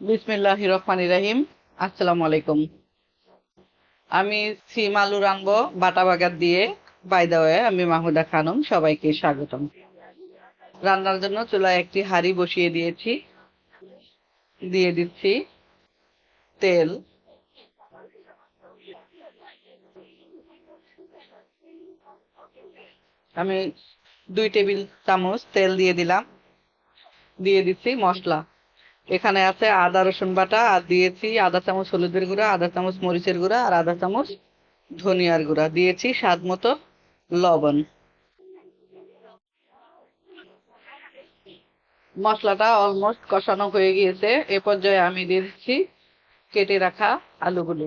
বিসমিল্লাহ রহমান রাহিম। আসসালামু আলাইকুম। আমি সিম আলু রানবো বাটা বাগার দিয়ে। বাই দা আমি মাহুদা খানম, সবাইকে স্বাগতম। রান্নার জন্য চুলায় একটি হাঁড়ি বসিয়ে দিয়েছি। দিয়ে দিচ্ছি তেল। আমি দুই টেবিল চামচ তেল দিয়ে দিলাম। দিয়ে দিচ্ছি মশলা। এখানে আছে আদা, রসুন বাটা, আর দিয়েছি আধা চামচ হলুদের গুঁড়া আধা চামচ মরিচের গুঁড়া, আর আধা চামচ ধনিয়ার গুঁড়া। দিয়েছি স্বাদ মতো লবণ। মশলাটা অলমোস্ট কষানো হয়ে গিয়েছে। এ পর্যায়ে আমি দিয়ে দিচ্ছি কেটে রাখা আলুগুলো।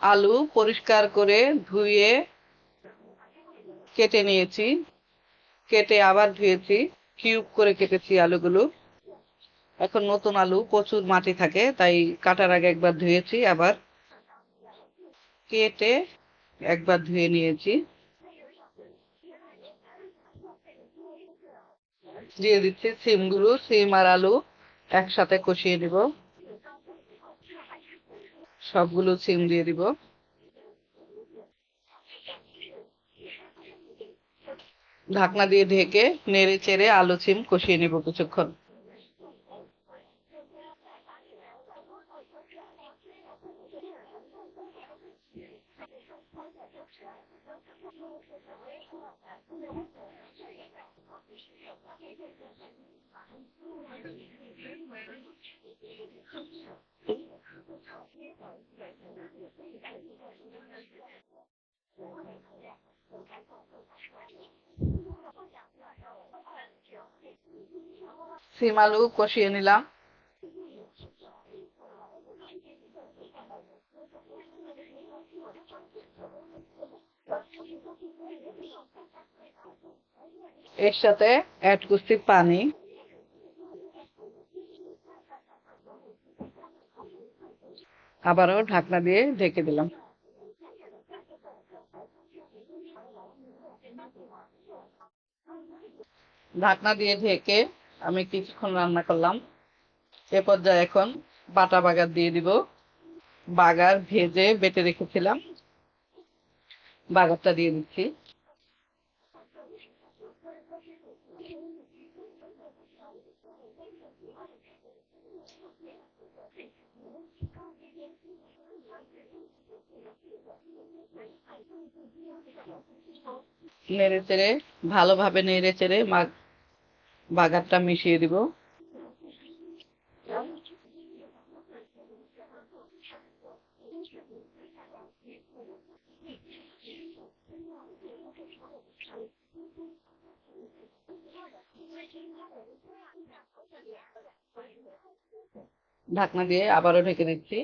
আলু পরিষ্কার করে ধুয়ে কেটে নিয়েছি, কেটে আবার ধুয়েছি কিউব করে কেটেছি আলুগুলো। এখন নতুন আলু, প্রচুর মাটি থাকে, তাই কাটার আগে একবার ধুয়েছি, আবার কেটে একবার ধুয়ে নিয়েছি। দিয়ে দিচ্ছি সিমগুলো, সিম আর আলু একসাথে কষিয়ে দিব সবগুলো সিম দিয়ে দিব। ঢাকনা দিয়ে ঢেকে নেড়ে চেড়ে আলু সিম কষিয়ে নিব কিছুক্ষণ। সিম আলু কষিয়ে নিলাম। এর সাথে অ্যাড করছি পানি। আবারও ঢাকনা দিয়ে ঢেকে দিলাম। ঢাকনা দিয়ে ঢেকে আমি কিছুক্ষণ রান্না করলাম। এ পর্যায়ে এখন বাটা বাগার দিয়ে দিব। বাগার ভেজে বেটে রেখেছিলাম। বাগারটা দিয়ে দিচ্ছি। নেড়ে চেড়ে, ভালোভাবে নেড়ে চেড়ে বাগারটা মিশিয়ে দিব। ঢাকনা দিয়ে আবারও ঢেকে দিচ্ছি।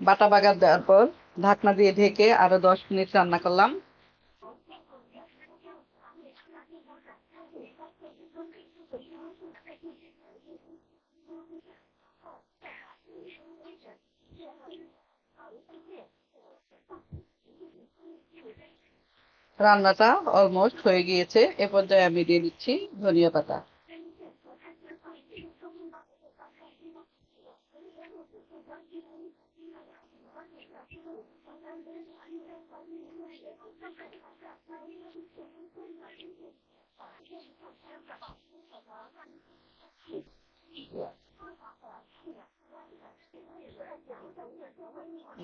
বাটা বাগার দেওয়ার পর ঢাকনা দিয়ে ঢেকে আরও দশ মিনিট রান্না করলাম। রান্নাটা অলমোস্ট হয়ে গিয়েছে। এ পর্যায়ে আমি দিয়ে দিচ্ছি ধনিয়া পাতা।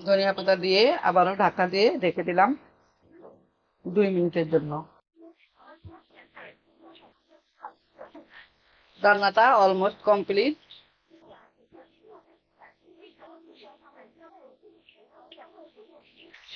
ধনিয়া পাতা দিয়ে আবারও ঢাকা দিয়ে ঢেকে দিলাম দুই মিনিটের জন্য। রান্নাটা অলমোস্ট কমপ্লিট